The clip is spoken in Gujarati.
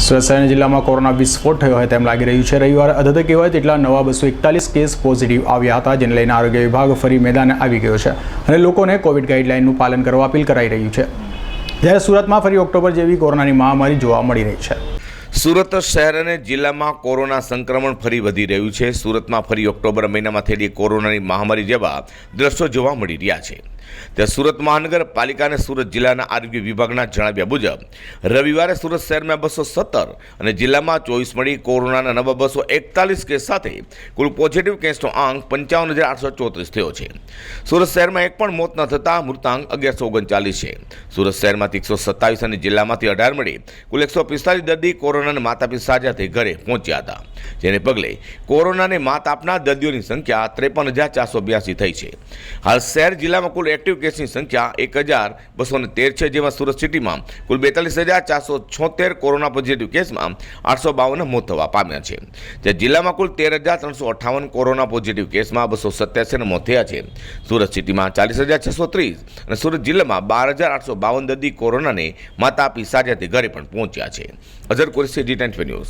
સુરત જિલ્લામાં કોરોના વિસ્ફોટ થયો હોય તેમ લાગી રહ્યું છે. રવિવારે અધધ કહેવાય તેટલા નવા બસો એકતાલીસ કેસ પોઝિટિવ આવ્યા હતા, જેને લઈને આરોગ્ય વિભાગ ફરી મેદાને આવી ગયો છે અને લોકોને કોવિડ ગાઈડલાઇનનું પાલન કરવા અપીલ કરાઈ રહ્યું છે. જ્યારે સુરતમાં ફરી ઓક્ટોબર જેવી કોરોનાની મહામારી જોવા મળી રહી છે. સુરત શહેર અને જિલ્લામાં કોરોના સંક્રમણ ફરી વધી રહ્યું છે. સુરતમાં ફરી ઓક્ટોબર મહિનામાં થયેલી કોરોનાની મહામારી જેવા દ્રશ્યો જોવા મળી રહ્યા છે. ત્યાં સુરત મહાનગરપાલિકા અને સુરત જિલ્લાના આરોગ્ય વિભાગના જણાવ્યા મુજબ, રવિવારે સુરત શહેરમાં બસો સત્તર અને જિલ્લામાં ચોવીસ મળી કોરોનાના નવા બસો એકતાલીસ કેસ સાથે કુલ પોઝિટિવ કેસનો આંક પંચાવન હજાર આઠસો ચોત્રીસ થયો છે. સુરત શહેરમાં એક પણ મોત ન થતાં મૃતાંક અગિયારસો ઓગણચાલીસ છે. સુરત શહેરમાંથી એકસો સત્તાવીસ અને જિલ્લામાંથી અઢાર મળી કુલ એકસો પિસ્તાલીસ દર્દી કોરોનાને માત આપી સાજા થઈ ઘરે પહોંચ્યા હતા. જેને પગલે કોરોનાને માત આપનાર દર્દીઓની સંખ્યા ત્રેપન હજાર ચારસો બ્યાસી થઈ છે. હાલ શહેર જિલ્લામાં કુલ એક્ટિવ કેસની સંખ્યા એક હજાર બસો તેર છે, જેમાં સુરત સિટીમાં કુલ બેતાલીસ હજાર ચારસો છોતેર કોરોના પોઝિટિવ કેસમાં આઠસો બાવન મોત થવા પામ્યા છે. જે જિલ્લામાં કુલ તેર હજાર ત્રણસો અઠાવન કોરોના પોઝિટિવ કેસમાં બસો સત્યાસી મોત થયા છે. સુરત સિટીમાં ચાલીસ હજાર છસો ત્રીસ અને સુરત જિલ્લામાં બાર હજાર આઠસો બાવન દર્દી કોરોનાને માતા આપી સાજાથી ઘરે પણ પહોંચ્યા છે. Azhar news D twenty news